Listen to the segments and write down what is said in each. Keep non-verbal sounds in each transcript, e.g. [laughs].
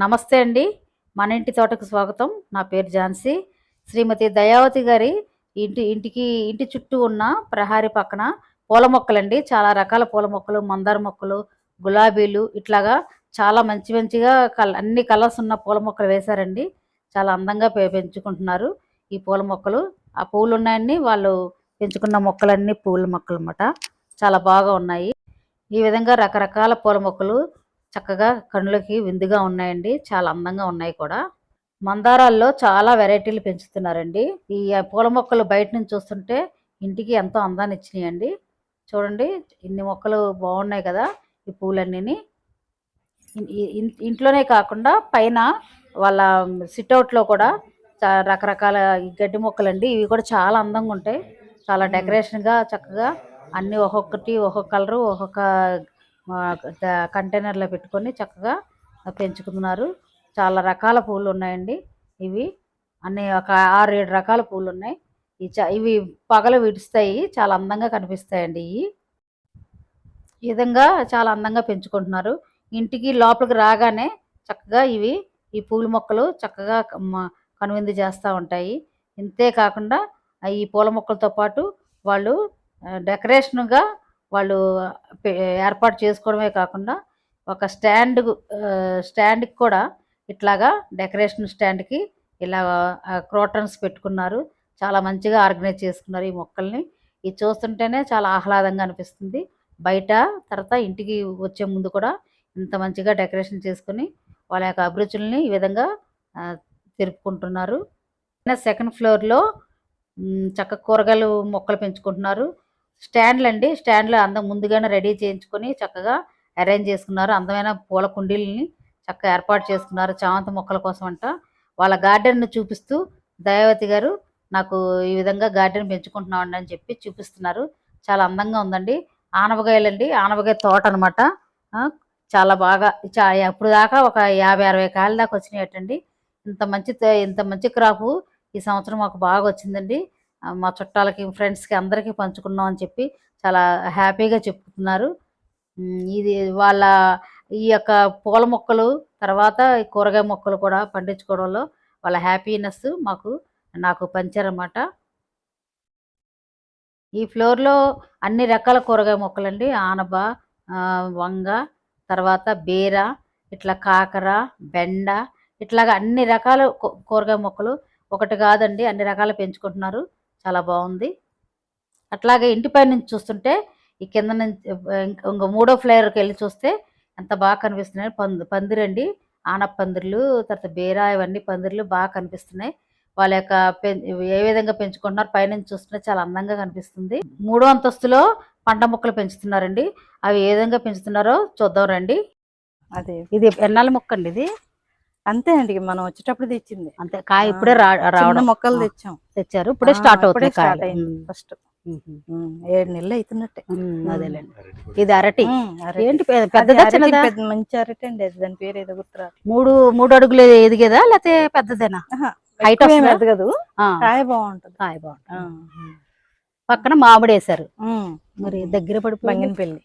నమస్తే అండి. మన ఇంటి తోటకు స్వాగతం. నా పేరు ఝాన్సీ. శ్రీమతి దయావతి గారి ఇంటి ఇంటికి ఇంటి చుట్టూ ఉన్న ప్రహారీ పక్కన పూల మొక్కలండి. చాలా రకాల పూల మొక్కలు మందార మొక్కలు గులాబీలు ఇట్లాగా చాలా మంచి మంచిగా కల అన్ని కలర్స్ ఉన్న పూల మొక్కలు వేశారండి. చాలా అందంగా పె- పెంచుకుంటున్నారు ఈ పూల మొక్కలు. ఆ పూలు ఉన్నాయండి వాళ్ళు పెంచుకున్న మొక్కలన్నీ పూల మొక్కలు అన్నమాట చాలా బాగా ఉన్నాయి. ఈ విధంగా రకరకాల పూల మొక్కలు చక్కగా కళ్ళకి విందుగా ఉన్నాయండి. చాలా అందంగా ఉన్నాయి కూడా. మందారాల్లో చాలా వెరైటీలు పెంచుతున్నారండి. ఈ పూల మొక్కలు బయట నుంచి చూస్తుంటే ఇంటికి ఎంతో అందాన్ని ఇచ్చినాయండి. చూడండి ఇన్ని మొక్కలు బాగున్నాయి కదా ఈ ఇన్- ఇంట్లోనే కాకుండా పైన వాళ్ళ సిట్అవుట్లో కూడా రకరకాల గడ్డి మొక్కలండి. ఇవి కూడా చాలా అందంగా ఉంటాయి. చాలా డెకరేషన్గా చక్కగా అన్ని ఒక్కొక్కటి ఒక్కొక్క కలరు ఒక్కొక్క కంటైనర్లో పెట్టుకొని చక్కగా పెంచుకున్నారు. చాలా రకాల పూలు ఉన్నాయండి ఇవి. అన్ని ఒక ఆరు ఏడు రకాల పూలు ఉన్నాయి. ఈ చ ఇవి పగలు విడుస్తాయి. చాలా అందంగా కనిపిస్తాయండి ఇవి. ఈ విధంగా చాలా అందంగా పెంచుకుంటున్నారు. ఇంటికి లోపలికి రాగానే చక్కగా ఇవి ఈ పూల మొక్కలు చక్కగా కనువిందు చేస్తూ ఉంటాయి. ఇంతే కాకుండా ఈ పూల మొక్కలతో పాటు వాళ్ళు డెకరేషన్గా వాళ్ళు ఏర్పాటు చేసుకోవడమే కాకుండా ఒక స్టాండ్ స్టాండ్కి కూడా ఇట్లాగా డెకరేషన్ స్టాండ్కి ఇలా క్రోటన్స్ పెట్టుకున్నారు. చాలా మంచిగా ఆర్గనైజ్ చేసుకున్నారు ఈ మొక్కల్ని. ఇది చూస్తుంటేనే చాలా ఆహ్లాదంగా అనిపిస్తుంది. బయట తర్వాత ఇంటికి వచ్చే ముందు కూడా ఇంత మంచిగా డెకరేషన్ చేసుకుని వాళ్ళ యొక్క అభిరుచుల్ని ఈ విధంగా తెలుపుకుంటున్నారు సెకండ్ ఫ్లోర్లో చక్క కూరగాయలు మొక్కలు పెంచుకుంటున్నారు. స్టాండ్లు అండి స్టాండ్లు అందం ముందుగానే రెడీ చేయించుకొని చక్కగా అరేంజ్ చేసుకున్నారు. అందమైన పూల కుండీలని చక్కగా ఏర్పాటు చేసుకున్నారు. చామంతి మొక్కల కోసం అంట వాళ్ళ గార్డెన్ను చూపిస్తూ దయావతి గారు నాకు ఈ విధంగా గార్డెన్ పెంచుకుంటున్నామండి అని చెప్పి చూపిస్తున్నారు. చాలా అందంగా ఉందండి. ఆనపకాయలండి. ఆనపకాయ తోట అనమాట చాలా బాగా చా అప్పుడు దాకా ఒక యాభై అరవై కాయల దాకా వచ్చినాయటండి. ఇంత మంచి ఇంత మంచి క్రాపు ఈ సంవత్సరం మాకు బాగా వచ్చిందండి. మా చుట్టాలకి ఫ్రెండ్స్కి అందరికీ పంచుకున్నాం అని చెప్పి చాలా హ్యాపీగా చెప్పుతున్నారు ఇది వాళ్ళ ఈ యొక్క పూల మొక్కలు తర్వాత ఈ కూరగాయ మొక్కలు కూడా పండించుకోవడంలో వాళ్ళ హ్యాపీనెస్ మాకు నాకు పంచారన్నమాట. ఈ ఫ్లోర్లో అన్ని రకాల కూరగాయ మొక్కలండి. ఆనబ వంగ తర్వాత బీర ఇట్లా కాకర బెండ ఇట్లాగా అన్ని రకాల కూరగాయ మొక్కలు. ఒకటి కాదండి అన్ని రకాలు పెంచుకుంటున్నారు. చాలా బాగుంది. అట్లాగే ఇంటిపై నుంచి చూస్తుంటే ఈ కింద నుంచి ఇంక- ఇంకో మూడో ఫ్లేయర్కి వెళ్ళి చూస్తే ఎంత బాగా కనిపిస్తున్నాయి. పంది పందిరండి ఆనప పందిర్లు తర్వాత బీర ఇవన్నీ పందిర్లు బాగా కనిపిస్తున్నాయి. వాళ్ళ యొక్క ఏ విధంగా పెంచుకుంటున్నారు పైనుంచి చూస్తుంటే చాలా అందంగా కనిపిస్తుంది. మూడో అంతస్తులో పంట మొక్కలు పెంచుతున్నారండి. అవి ఏ విధంగా పెంచుతున్నారో చూద్దాం రండి. అదే. ఇది ఎన్నాళ్ళ మొక్క అండి ఇది? అంతే అండి మనం వచ్చేటప్పుడు తెచ్చింది. అంతే కాయ ఇప్పుడే రావడం. మొక్కలు. తెచ్చాం. తెచ్చారు ఇప్పుడే స్టార్ట్ అవుతుంది స్టార్ట్. అయింది ఫస్ట్. ఏడు నెలలు అవుతున్నట్టే అదేలేండి. ఇది అరటి. ఏంటి పెద్దదా అరటి చిన్నదా? పెద్ద మంచి అరటి అండి అది. దాని పేరు ఏదో గుర్తురా మూడు మూడు అడుగులు ఎదిగేదా లేకపోతే పెద్దదేనా? హైట్? ఎదగదు కాయ బాగుంటది. కాయ బాగుంటుంది. ఆ. పక్కన మామిడి వేశారు. ఉమ్. మరి దగ్గర పడిపోయింది. బంగినపల్లి.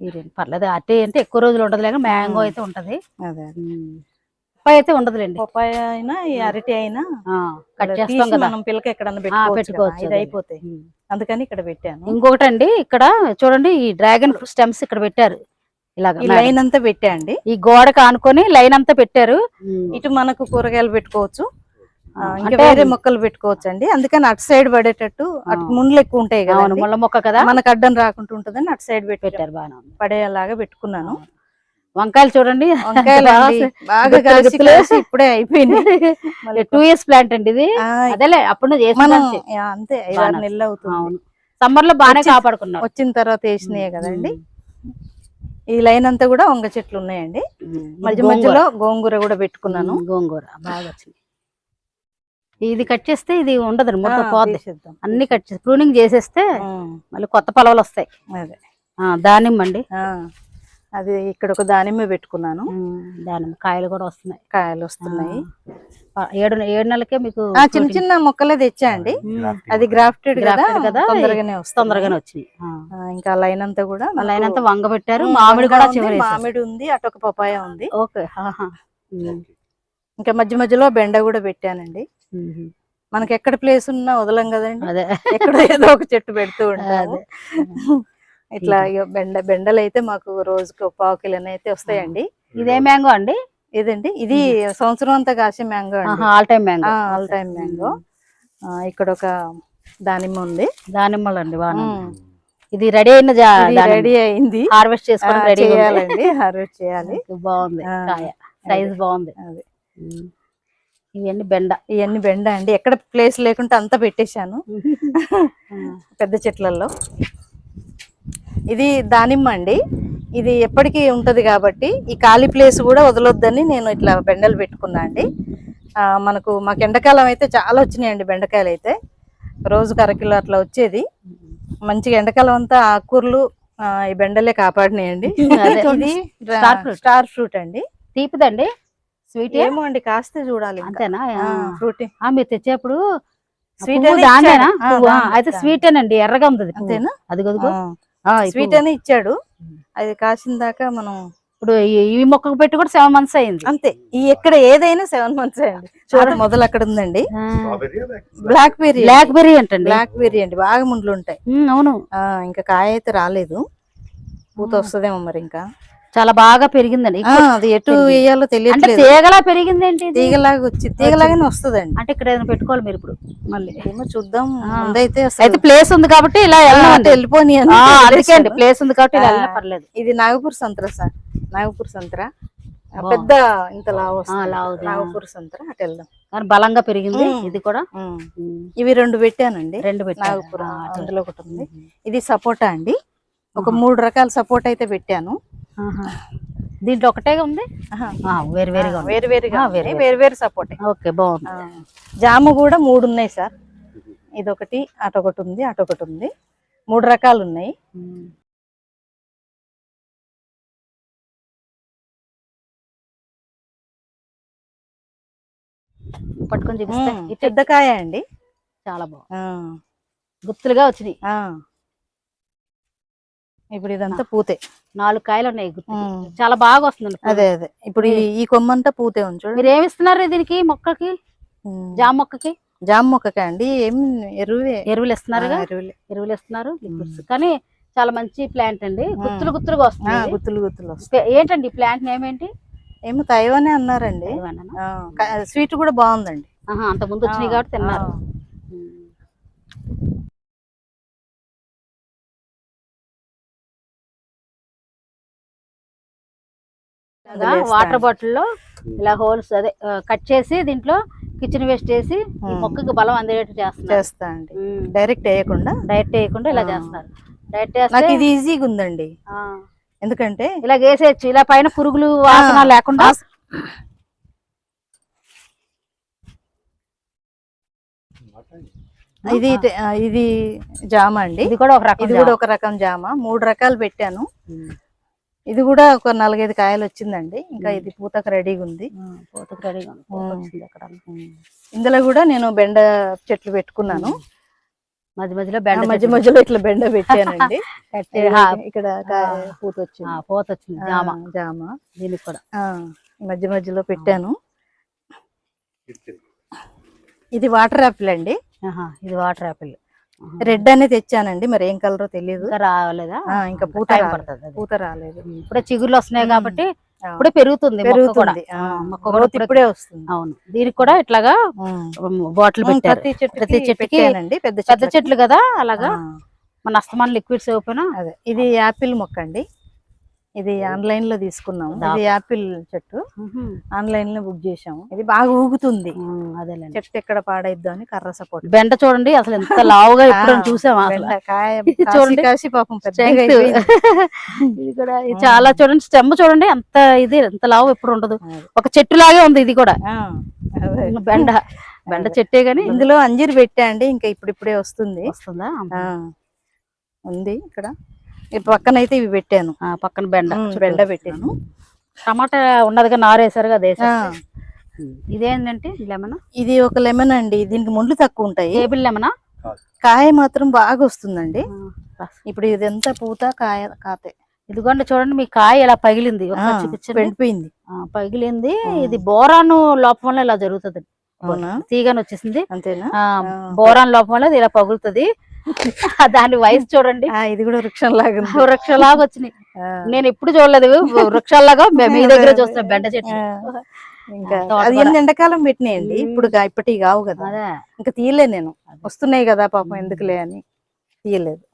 ఈ రెండు పర్లేదు అరటి అంటే ఎక్కువ రోజులు ఉండదు లేక మ్యాంగో అయితే ఉంటది. అదే. పప్పాయ అయితే ఉండదులేండి. పప్పాయ అయినా ఈ అరటి అయినా కట్ చేస్తాం తీసి కదా. మనం పిల్లకి ఎక్కడన్నా ఆ, పెట్టుకోవచ్చు ఇది. అయిపోతాయి. అందుకని ఇక్కడ పెట్టాను. ఇంకొకటి అండి ఇక్కడ చూడండి ఈ డ్రాగన్ ఫ్రూట్ స్టెమ్స్ ఇక్కడ పెట్టారు. ఇలాగ. లైన్ అంతా పెట్టా అండి ఈ గోడకు ఆనుకొని లైన్ అంతా పెట్టారు. ఇటు మనకు కూరగాయలు పెట్టుకోవచ్చు. ఇంకా వేరే మొక్కలు పెట్టుకోవచ్చు అండి అందుకని అటు సైడ్ పడేటట్టు అటు. ముండ్లు ఎక్కువ ఉంటాయి కదా ముళ్ళ మొక్క కదా. మనకు అడ్డం రాకుండా ఉంటుందని అటు సైడ్ పెట్టి. పెట్టారు బాగా పడేలాగా పెట్టుకున్నాను. వంకాయలు చూడండి. ఇప్పుడే మళ్ళీ టూ ఇయర్స్ ప్లాంట్ అండి ఇది. అదేలే అప్పుడు అంతే నెలలు అవుతుంది. సమ్మర్లో బాగానే కాపాడుకున్నారు. వచ్చిన తర్వాత వేసినాయే కదండి. ఈ లైన్ అంతా కూడా వంగ చెట్లు ఉన్నాయండి. మధ్య. మధ్యలో గోంగూర కూడా పెట్టుకున్నాను. గోంగూర బాగా వచ్చింది. ఇది కట్ చేస్తే ఇది ఉండదు ఆ, పోద్ది. అన్ని కట్ చేసి ప్రూనింగ్ చేసేస్తే మళ్ళీ కొత్త పొలవలు వస్తాయి. అదే. ఆ, దానిమ్మ అండి ఆ, అది ఇక్కడ ఒక దానిమ్మ పెట్టుకున్నాను. దానిమ్మ కాయలు కూడా వస్తున్నాయి. కాయలు వస్తున్నాయి. ఏడు ఏడు నెలలకే మీకు ఆ చిన్న చిన్న మొక్కలే తెచ్చా అండి? అది గ్రాఫ్టెడ్ కదా? తొందరగానే వస్తుంది. తొందరగానే వచ్చినాయి. ఆ, ఇంకా లైన్ అంతా కూడా మనకు అయినంత వంగ పెట్టారు. మామిడి కూడా మామిడి ఉంది అటు ఒక పపాయ ఉంది. ఓకే. ఇంకా మధ్య మధ్యలో బెండ కూడా పెట్టానండి. మనకి ఎక్కడ ప్లేస్ ఉన్నా వదలం కదండి. అదే. ఎక్కడ ఏదో ఒక చెట్టు పెడుతూ ఉంటాము. అదే. ఇట్లా బెండ బెండలు అయితే మాకు రోజుకి పావు కిలోని అయితే వస్తాయండి ఇదే? మ్యాంగో అండి? ఇదండి ఇది సంవత్సరం అంతా కాసే మ్యాంగో అండి. All time mango. All time mango. ఇక్కడ ఒక దానిమ్మ ఉంది. దానిమ్మలు అండి. ఇది రెడీ అయిన రెడీ అయింది. హార్వెస్ట్ చేసుకొని రెడీ చేయాలండి హార్వెస్ట్ చేయాలి. బాగుంది. సైజ్ బాగుంది. అదే. ఇవన్నీ బెండ. ఇవన్నీ బెండ అండి. ఎక్కడ ప్లేస్ లేకుంటే అంతా పెట్టేశాను. పెద్ద చెట్లలో ఇది దానిమ్మ అండి. ఇది ఎప్పటికీ ఉంటది కాబట్టి ఈ ఖాళీ ప్లేస్ కూడా వదలొద్దని నేను ఇట్లా బెండలు పెట్టుకున్నా అండి. ఆ, మనకు మాకు ఎండాకాలం అయితే చాలా వచ్చినాయండి బెండకాయలు అయితే. రోజుకు అరకిలో అట్లా వచ్చేది. మంచిగా ఎండాకాలం అంతా ఆకుకూరలు ఈ బెండలే కాపాడినాయండి. [laughs] ఇది. Star fruit. అండి. తీపిదండి? స్వీట్? ఏమో అండి కాస్తే చూడాలి. అంతేనా? ఫ్రూట్. మీరు తెచ్చేప్పుడు దాందే, అయితే దాందే. స్వీట్ అండి ఎర్రగా ఉంది. అంతేనా? అది స్వీట్ అని ఇచ్చాడు. అది కాసిన దాకా మనం ఇప్పుడు ఈ- మొక్కకు పెట్టి కూడా సెవెన్ మంత్స్ అయింది. అంతే. ఈ ఎక్కడ ఏదైనా సెవెన్ మంత్స్ అండి. చూడండి మొదలు అక్కడ ఉందండి. బ్లాక్ బెర్రీ బ్లాక్ బెర్రీ అంటండి. బ్లాక్ బెర్రీ అండి. బాగా ముండ్లు ఉంటాయి. అవును. ఆ, ఇంకా కాయ అయితే రాలేదు. పూత వస్తుందేమో మరి ఇంకా. చాలా బాగా పెరిగిందండి అది ఎటు వేయాలో అంటే తెలియట్లేదు. తీగలా పెరిగింది ఏంటి? తీగలాగా వచ్చి తీగలాగానే వస్తుందండి. అంటే ఇక్కడ ఏదైనా పెట్టుకోవాలి మీరు ఇప్పుడు? మళ్ళీ ఏమో చూద్దాం. ముందైతే అయితే ప్లేస్ ఉంది కాబట్టి ఇలా వెళ్ళిపోని అని ఆ, అందుకే అండి వదిలేశాను. ప్లేస్ ఉంది కాబట్టి ఇలా పర్లేదు. ఇది నాగపూర్ సంత్ర సార్. నాగపూర్ సంత్ర. పెద్ద ఇంత లావు. నాగపూర్ సంత్ర? అటు వెళ్దాం. కానీ బలంగా పెరిగింది. ఇది కూడా. ఇవి రెండు పెట్టానండి. రెండు పెట్టారు. నాగపురం. అందులో ఒకటి ఉంది. ఇది సపోటా అండి. ఒక మూడు రకాల సపోటా అయితే పెట్టాను. దీంట్లో ఒకటే ఉంది? వేరు వేరుగా. వేరు వేరుగా. వేరు వేరు సపోటా ఓకే బాగుంది. జామ కూడా మూడు ఉన్నాయి సార్. ఇదొకటి అటొకటి ఉంది అటొకటి ఉంది. మూడు రకాలు ఉన్నాయి. పట్టుకొని చూపిస్తే. ఉమ్, ఇటు పెద్ద కాయ అండి. చాలా బాగుంది. గుత్తులుగా వచ్చినాయి. ఆ. ఇప్పుడు ఇదంతా పూతే. నాలుగు కాయలు ఉన్నాయి. చాలా బాగా వస్తుంది అదే అదే. ఇప్పుడు ఈ- కొమ్మంతా పూతే ఉంది చూడండి మీరు ఏమి ఇస్తున్నారు దీనికి మొక్కకి. జామ మొక్కకి? జామ మొక్కకా అండి. ఏం ఎరువే. ఎరువులు ఇస్తున్నారుగా ఆ, ఎరువులే. ఎరువులు ఇస్తున్నారు కానీ చాలా మంచి ప్లాంట్ అండి. గుత్తులు గుత్తులుగా వస్తుంది ఇది. గుత్తులు గుత్తులు ఏంటండి ప్లాంట్ నేమ్ ఏంటి? ఏమో తైవానే అన్నారండి. స్వీట్ కూడా బాగుందండి. అంత ముందు వచ్చినాయి కాబట్టి తిన్నారు. వాటర్ అండి. బాటిల్లో ఇలా హోల్స్ అదే కట్ చేసి దీంట్లో కిచెన్ వేస్ట్ చేసి ఉమ్. మొక్కకి బలం అందేటట్టు చేస్తున్నారు. చేస్తా అండి. డైరెక్ట్ వేయకుండా? డైరెక్ట్ వేయకుండా ఇలా ఆ. చేస్తున్నారు. డైరెక్ట్ చేస్తే ఇది ఈజీగా ఉందండి. ఎందుకంటే ఇలా వేసేయచ్చు. ఇలా పైన పురుగులు వాసన ఆ, లేకుండా ఇది ఆ, ఇది జామ అండి. ఇది కూడా ఒక రకం ఇది కూడా ఒక రకం జామ. మూడు రకాలు పెట్టాను. ఇది కూడా ఒక నాలుగైదు కాయలు వచ్చిందండి ఇంకా ఇది పూతకు రెడీగా ఉంది. పూతకు రెడీగా ఉంది. అక్కడ. ఇందులో కూడా నేను బెండ చెట్లు పెట్టుకున్నాను. మధ్య మధ్యలో బెండ మధ్య చెట్లు మధ్యలో ఇట్లా బెండ పెట్టానండి. [laughs] ఇక్కడ. పూత వచ్చింది పూత వచ్చింది జామ. జామ. దీనికి కూడా. ఆ, మధ్య మధ్యలో పెట్టాను. ఇది వాటర్ యాపిల్ అండి. ఆహా, ఇది వాటర్ యాపిల్. రెడ్ అనేది తెచ్చానండి మరి ఏం కలరో తెలియదు ఇంకా రాలేదా ఇంకా పూత. పడుతుంది. పూత రాలేదు. ఇప్పుడే చిగుర్లు వస్తున్నాయి. కాబట్టి ఇప్పుడే పెరుగుతుంది ఇప్పుడే- వస్తుంది. అవును. దీనికి కూడా ఇట్లాగా. బాటిల్ ప్రతి చెట్టుకి ప్రతి చెట్టుకి పెద్ద పెద్ద. చెట్లు కదా అలాగా? మన అస్తమాన లిక్విడ్స్ ఇవ్వకపోయినా అదే ఇది యాపిల్ మొక్క అండి. ఇది ఆన్లైన్లో తీసుకున్నాము. ఇది యాపిల్ చెట్టు. ఆన్లైన్లో బుక్ చేసాము ఇది బాగా ఊగుతుంది. అదేలేండి. చెట్టు ఎక్కడ పాడైద్దు అని కర్ర సపోర్ట్. బెండ చూడండి అసలు ఎంత లావుగా ఎప్పుడు చూసామా చూడండి. కాసి పాపం. [laughs] ఇది కూడా చాలా చూడండి స్టెమ్ చూడండి ఎంత ఇది ఎంత లావు ఎప్పుడు ఉండదు. ఒక చెట్టు లాగే ఉంది ఇది కూడా. బెండ బెండ చెట్టే గాని ఇందులో అంజీర్ పెట్టా అండి ఇంకా ఇప్పుడు ఇప్పుడే వస్తుంది? వస్తుందా ఉంది ఇక్కడ. ఈ పక్కన అయితే ఇవి పెట్టాను. ఆ, పక్కన బెండ. బెండ పెట్టాను. టమాటా ఉన్నదిగా నారేసారు కదా ఆ, ఇదేంటంటే లెమన్? ఇది ఒక లెమన్ అండి. దీనికి ముండ్లు తక్కువ ఉంటాయి. టేబుల్ లెమనా? కాయ మాత్రం బాగా వస్తుందండి. ఇప్పుడు ఇదంతా పూత? కాయ కాతే. ఇదిగోండి చూడండి మీ కాయ ఇలా పగిలింది? ఆ, ఒకసారి చూపించండి. ఎండిపోయింది ఆ, పగిలింది. ఇది బోరాను లోపం వల్ల ఇలా జరుగుతుంది అవునా? తీగని వచ్చేసింది అంతేనా? ఆ. బోరాన్ లోపం వల్ల ఇది ఇలా పగులుతుంది. [laughs] దాని వయసు చూడండి. ఆ, ఇది కూడా వృక్షం లాగా ఉంది. వృక్షలాగా వచ్చినాయి. నేను ఎప్పుడు చూడలేదు. వృక్షాలాగా మే- మీ దగ్గర చూస్తున్నా బెండ చెట్లు. ఆ, ఇంకా అది. ఎన్ని ఎండాకాలం పెట్టినాయండి. ఇప్పుడు ఇప్పటివి కావు కదా. ఇంకా తీయలే నేను. వస్తున్నాయి కదా పాపం ఎందుకులే అని. తీయలేదు.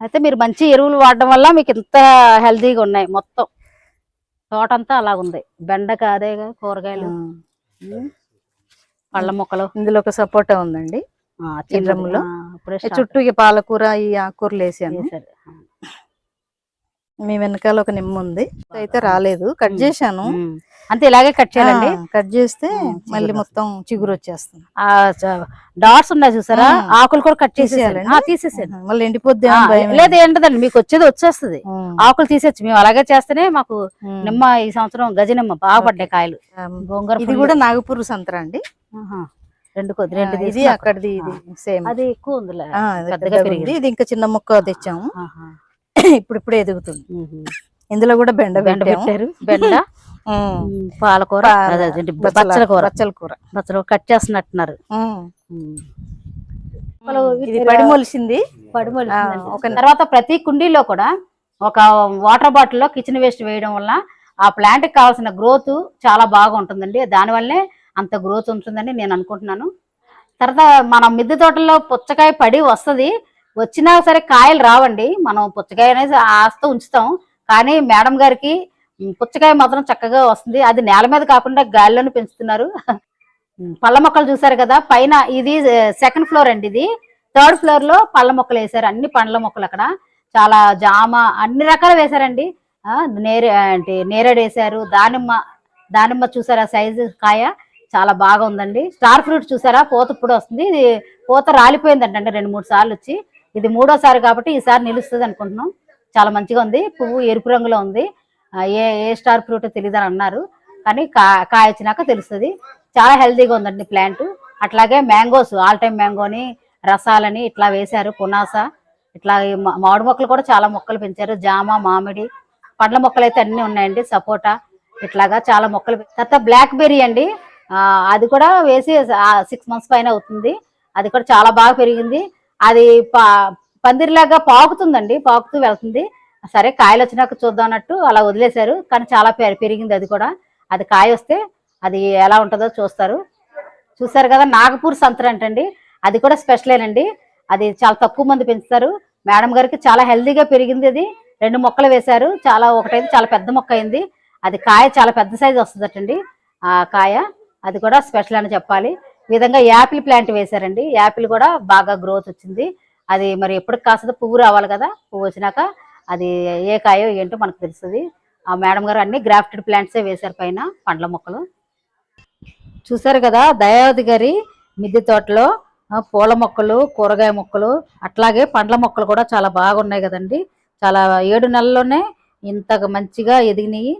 అయితే మీరు మంచి ఎరువులు వాడడం వల్ల మీకు ఇంత హెల్తీగా ఉన్నాయి మొత్తం. తోట అంతా అలాగుంది. బెండ కాదే కూరగాయలు. పళ్ళ మొక్కలు. ఇందులో ఒక సపోటా ఉందండి. స్టార్ట్ చుట్టూ పాలకూర ఈ ఆకుకూరలు వేసాను. మీ వెనకాల ఒక నిమ్మ ఉంది. అయితే రాలేదు. కట్. చేశాను. అంతే ఇలాగే కట్ చేయాలండి. కట్ చేస్తే మళ్ళీ. మొత్తం చిగురు వచ్చేస్తుంది ఆ డాట్స్ ఉన్నాయి చూసారా. ఆకులు కూడా కట్ చేసేయాలండి? తీసేసాను మళ్ళీ ఎండిపోద్ది లేదు ఏంటదండి మీకు వచ్చేది వచ్చేస్తుంది. ఆకులు తీసేచ్చు మేము అలాగే చేస్తేనే మాకు నిమ్మ ఈ సంవత్సరం గజ నిమ్మ బాగా పడ్డాయి కాయలు. గోంగూర ఇది. కూడా నాగపూర్ సంతర అండి. రెండు కొద్ది రెండు ఇది. అక్కడిది ఇది సేమ్. అది ఎక్కువ ఉందిలే. పెద్దగా పెరిగింది. ఇది ఇంకా చిన్న మొక్క తెచ్చాము. ఇప్పుడు [coughs] ఇప్పుడే ఎదుగుతుంది. ఇందులో కూడా బెండ బెండ పెట్టారు. [laughs] బెండ. పాలకూర. పాల- అదే అదేంటి, బచ్చల- బచ్చల కూర. బచ్చల కూర. బచ్చల కట్ చేస్తున్నట్టున్నారు. ఇది పడి మొలిసింది పడి ఒక- తర్వాత ప్రతి కుండీలో కూడా ఒక వాటర్ బాటిల్లో కిచెన్ వేస్ట్ వేయడం వల్ల ఆ ప్లాంట్కి కావాల్సిన గ్రోత్ చాలా బాగా ఉంటుందండి దానివల్లే అంత గ్రోత్ ఉంటుందని నేను అనుకుంటున్నాను. తర్వాత మనం మిద్దె తోటల్లో పుచ్చకాయ పడి వస్తుంది. వచ్చినా సరే కాయలు రావండి. మనం పుచ్చకాయ అనేది ఆస్తో ఉంచుతాం. కానీ మేడం గారికి పుచ్చకాయ మాత్రం చక్కగా వస్తుంది. అది నేల మీద కాకుండా గాలిలోనే పెంచుతున్నారు. పళ్ళ మొక్కలు చూసారు కదా. పైన ఇది సెకండ్ ఫ్లోర్ అండి ఇది. థర్డ్ ఫ్లోర్లో పళ్ళ మొక్కలు వేశారు. అన్ని పండ్ల మొక్కలు అక్కడ. చాలా జామ అన్ని రకాలు వేశారండి. నేరే అంటే నేరేడు వేశారు. దానిమ్మ దానిమ్మ చూసారా సైజు కాయ? చాలా బాగా ఉందండి స్టార్ ఫ్రూట్ చూసారా? పూత ఇప్పుడు వస్తుంది. ఇది పూత అంటే రెండు మూడు సార్లు వచ్చి. ఇది మూడోసారి కాబట్టి ఈసారి నిలుస్తుంది అనుకుంటున్నాం. చాలా మంచిగా ఉంది. పువ్వు ఎరుపు రంగులో ఉంది. ఏ ఏ స్టార్ ఫ్రూట్ తెలియదు అని అన్నారు. కానీ కా కాయ వచ్చినాక తెలుస్తుంది. చాలా హెల్తీగా ఉందండి ప్లాంట్. అట్లాగే మ్యాంగోస్ ఆల్ టైమ్ మ్యాంగోని రసాలని ఇట్లా వేశారు పునాస. ఇట్లా మా- మామిడి మొక్కలు కూడా చాలా మొక్కలు పెంచారు. జామ మామిడి పండ్ల మొక్కలు అయితే అన్ని ఉన్నాయండి. సపోటా ఇట్లాగా చాలా మొక్కలు తర్వాత బ్లాక్ బెర్రీ అండి. అది కూడా వేసి సిక్స్ మంత్స్ పైన అవుతుంది. అది కూడా చాలా బాగా పెరిగింది. అది పా- పందిరిలాగా పాకుతుందండి పాకుతూ వెళ్తుంది. సరే కాయలు వచ్చినాక చూద్దాం అన్నట్టు అలా వదిలేశారు. కానీ చాలా పె- పెరిగింది అది కూడా. అది కాయ వస్తే అది ఎలా ఉంటుందో చూస్తారు. చూసారు కదా నాగపూర్ సంతర అంటండి. అది కూడా స్పెషలేనండి అది చాలా తక్కువ మంది పెంచుతారు. మేడం గారికి చాలా హెల్దీగా పెరిగింది అది. రెండు మొక్కలు వేశారు. చాలా ఒకటైతే చాలా పెద్ద మొక్క అయింది. అది కాయ చాలా పెద్ద సైజు వస్తుందటండి. ఆ కాయ. అది కూడా స్పెషల్ అని చెప్పాలి. విధంగా యాపిల్ ప్లాంట్ వేశారండి. యాపిల్ కూడా బాగా గ్రోత్ వచ్చింది. అది మరి ఎప్పుడు కాస్తుందో పువ్వు రావాలి కదా పువ్వు వచ్చినాక అది ఏ కాయో ఏంటో మనకు తెలుస్తుంది. ఆ మేడం గారు అన్ని గ్రాఫ్టెడ్ ప్లాంట్సే వేశారు పైన పండ్ల మొక్కలు. చూసారు కదా దయావతి గారి మిద్దె తోటలో పూల మొక్కలు కూరగాయ మొక్కలు అట్లాగే పండ్ల మొక్కలు కూడా చాలా బాగున్నాయి కదండి. చాలా ఏడు నెలల్లోనే ఇంత మంచిగా ఎదిగినాయి.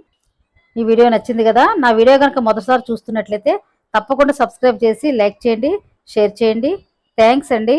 ఈ వీడియో నచ్చింది కదా నా వీడియో కనుక మొదటిసారి చూస్తున్నట్లయితే తప్పకుండా సబ్స్క్రైబ్ చేసి లైక్ చేయండి షేర్ చేయండి. థ్యాంక్స్ అండి.